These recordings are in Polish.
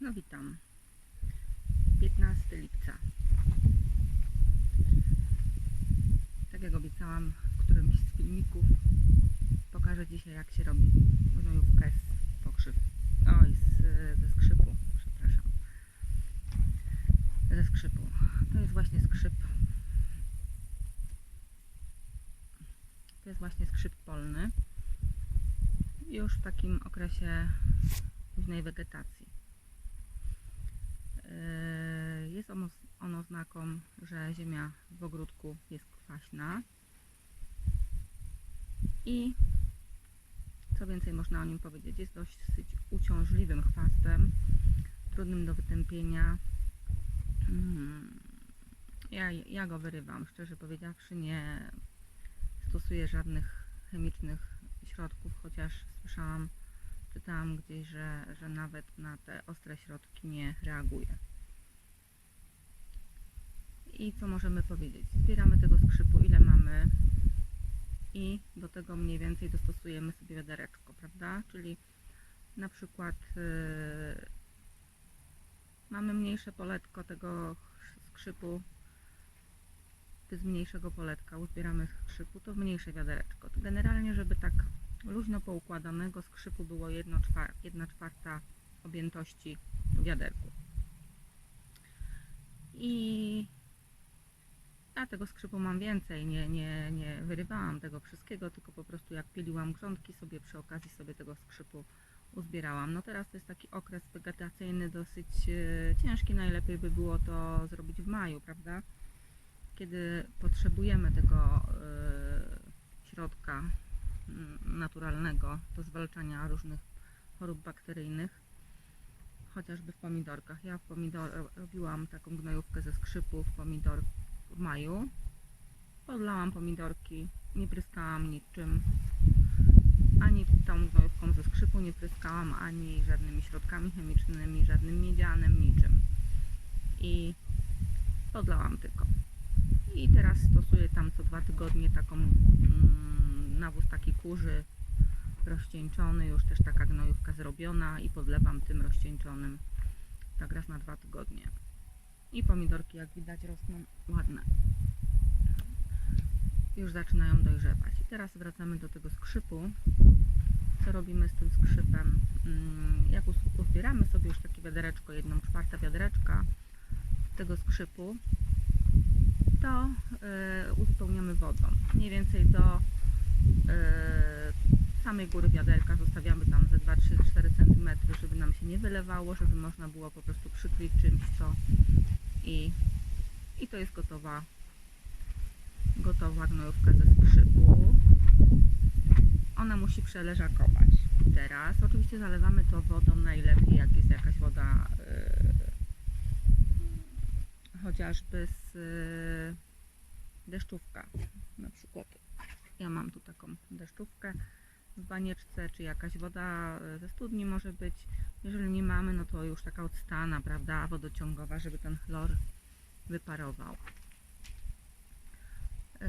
No witam. 15 lipca. Tak jak obiecałam w którymś z filmików, pokażę dzisiaj jak się robi gnojówkę z pokrzyw. Oj, z, ze skrzypu, przepraszam. Ze skrzypu. To jest właśnie skrzyp. To jest właśnie skrzyp polny. Już w takim okresie późnej wegetacji. Yy, Jest ono, ono znaką, że ziemia w ogródku jest kwaśna. I co więcej można o nim powiedzieć? Jest dość uciążliwym chwastem, trudnym do wytępienia. Mm, Ja, ja go wyrywam, szczerze powiedziawszy, nie stosuję żadnych chemicznych środków, chociaż słyszałam, czytałam gdzieś, że, że nawet na te ostre środki nie reaguje. I co możemy powiedzieć? Zbieramy tego skrzypu, ile mamy i do tego mniej więcej dostosujemy sobie wiadereczko, prawda? Czyli na przykład yy, mamy mniejsze poletko tego skrzypu, z mniejszego poletka uzbieramy skrzypu, to w mniejsze wiadereczko. Generalnie, żeby tak luźno poukładanego skrzypu było 1 czwarta, czwarta objętości wiaderku. I ja tego skrzypu mam więcej, nie, nie, nie wyrywałam tego wszystkiego, tylko po prostu jak piliłam grządki sobie przy okazji sobie tego skrzypu uzbierałam. No teraz to jest taki okres wegetacyjny dosyć e, ciężki, najlepiej by było to zrobić w maju, prawda? Kiedy potrzebujemy tego e, środka naturalnego do zwalczania różnych chorób bakteryjnych, chociażby w pomidorkach. Ja w pomidor robiłam taką gnojówkę ze skrzypu w pomidor w maju. Podlałam pomidorki, nie pryskałam niczym, ani tą gnojówką ze skrzypu nie pryskałam, ani żadnymi środkami chemicznymi, żadnym miedzianem, niczym. I podlałam tylko. I teraz stosuję tam co dwa tygodnie taką mm, nawóz taki kurzy rozcieńczony, już też taka gnojówka zrobiona i podlewam tym rozcieńczonym tak raz na dwa tygodnie. I pomidorki jak widać rosną ładne. Już zaczynają dojrzewać. I teraz wracamy do tego skrzypu. Co robimy z tym skrzypem? Mm, Jak uzbieramy sobie już takie wiadereczko, jedną czwarta wiadereczka tego skrzypu, to y, uzupełniamy wodą. Mniej więcej do samej góry wiaderka zostawiamy tam ze 2-3-4 cm, żeby nam się nie wylewało, żeby można było po prostu przykryć czymś, co i, i to jest gotowa gotowa gnojówka ze skrzypu. Ona musi przeleżakować. Teraz oczywiście zalewamy to wodą najlepiej, jak jest jakaś woda yy, chociażby z yy, deszczówka na przykład. Ja mam tu taką deszczówkę w banieczce, czy jakaś woda y, ze studni może być. Jeżeli nie mamy, no to już taka odstana, prawda, wodociągowa, żeby ten chlor wyparował. Yy,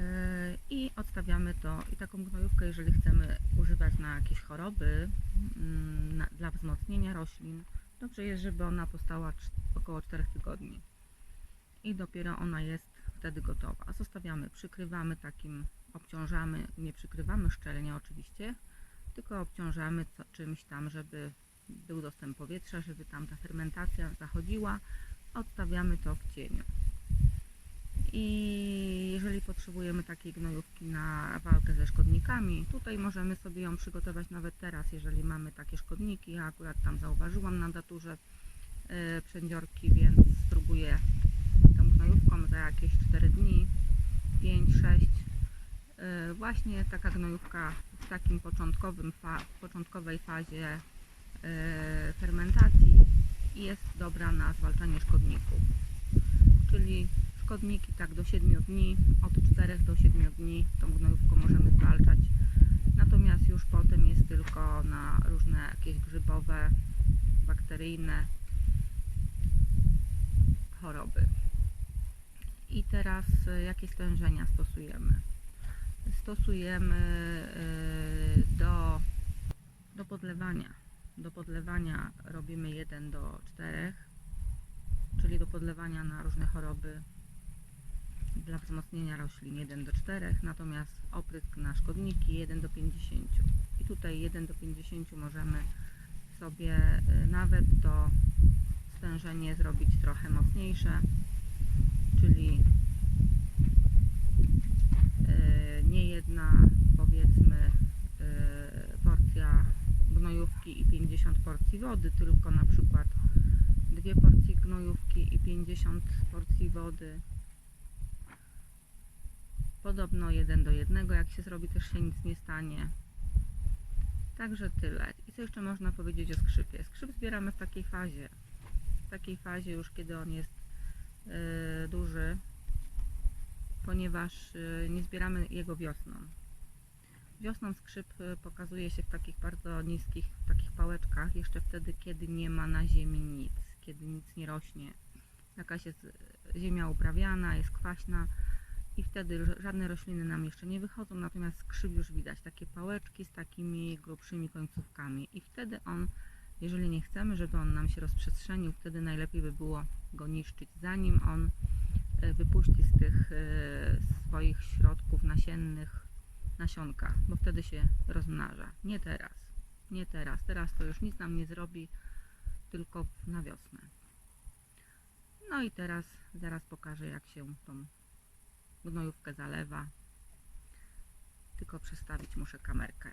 I odstawiamy to i taką gnojówkę, jeżeli chcemy używać na jakieś choroby, mm, na, dla wzmocnienia roślin, dobrze jest, żeby ona postała cz- około 4 tygodni. I dopiero ona jest wtedy gotowa. Zostawiamy, przykrywamy takim, obciążamy, nie przykrywamy szczelnie oczywiście, tylko obciążamy co, czymś tam, żeby był dostęp powietrza, żeby tam ta fermentacja zachodziła. Odstawiamy to w cieniu. I jeżeli potrzebujemy takiej gnojówki na walkę ze szkodnikami, tutaj możemy sobie ją przygotować nawet teraz, jeżeli mamy takie szkodniki. Ja akurat tam zauważyłam na daturze yy, przędziorki, więc spróbuję tą gnojówką za jakieś 4 dni, 5-6. Yy, właśnie taka gnojówka w takim początkowym fa początkowej fazie yy, fermentacji jest dobra na zwalczanie szkodników. Czyli szkodniki tak do 7 dni, od 4 do 7 dni tą gnojówką możemy zwalczać. Natomiast już potem jest tylko na różne jakieś grzybowe, bakteryjne choroby. I teraz y, jakie stężenia stosujemy? Stosujemy y, do, do podlewania do podlewania robimy 1 do 4, czyli do podlewania na różne choroby dla wzmocnienia roślin 1 do 4, natomiast oprysk na szkodniki 1 do 50. I tutaj 1 do 50 możemy sobie y, nawet to stężenie zrobić trochę mocniejsze, czyli y, nie jedna powiedzmy y, porcja gnojówki i 50 porcji wody, tylko na przykład dwie porcje gnojówki i 50 porcji wody. Podobno 1 do 1, jak się zrobi też się nic nie stanie. Także tyle. I co jeszcze można powiedzieć o skrzypie? Skrzyp zbieramy w takiej fazie. W takiej fazie już kiedy on jest yy, duży, ponieważ yy, nie zbieramy jego wiosną. Wiosną skrzyp yy, pokazuje się w takich bardzo niskich, w takich pałeczkach, jeszcze wtedy, kiedy nie ma na ziemi nic, kiedy nic nie rośnie. Jakaś jest y, ziemia uprawiana, jest kwaśna i wtedy żadne rośliny nam jeszcze nie wychodzą, natomiast skrzyp już widać, takie pałeczki z takimi grubszymi końcówkami i wtedy on, jeżeli nie chcemy, żeby on nam się rozprzestrzenił, wtedy najlepiej by było go niszczyć, zanim on wypuści z tych e, swoich środków nasiennych nasionka, bo wtedy się rozmnaża. Nie teraz, nie teraz, teraz to już nic nam nie zrobi, tylko na wiosnę. No i teraz zaraz pokażę jak się tą gnojówkę zalewa. Tylko przestawić muszę kamerkę.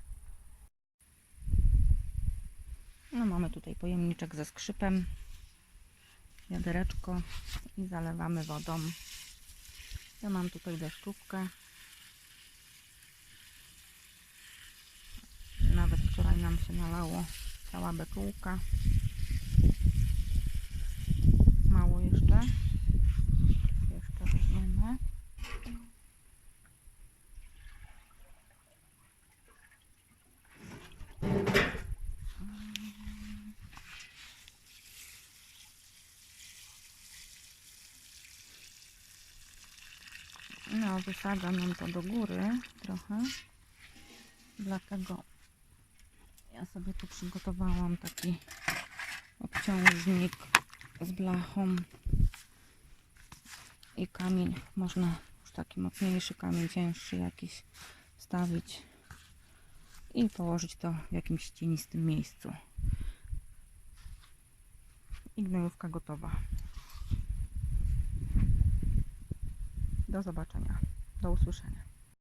No mamy tutaj pojemniczek ze skrzypem, wiadereczko i zalewamy wodą. Ja mam tutaj deszczówkę. Nawet wczoraj nam się nalało cała beczułka. Mało jeszcze. Jeszcze weźmiemy. No, wysadza nam to do góry trochę. Dlatego ja sobie tu przygotowałam taki obciążnik z blachą i kamień. Można już taki mocniejszy kamień, cięższy jakiś wstawić i położyć to w jakimś cienistym miejscu. I gnojówka gotowa. Do zobaczenia. Do usłyszenia.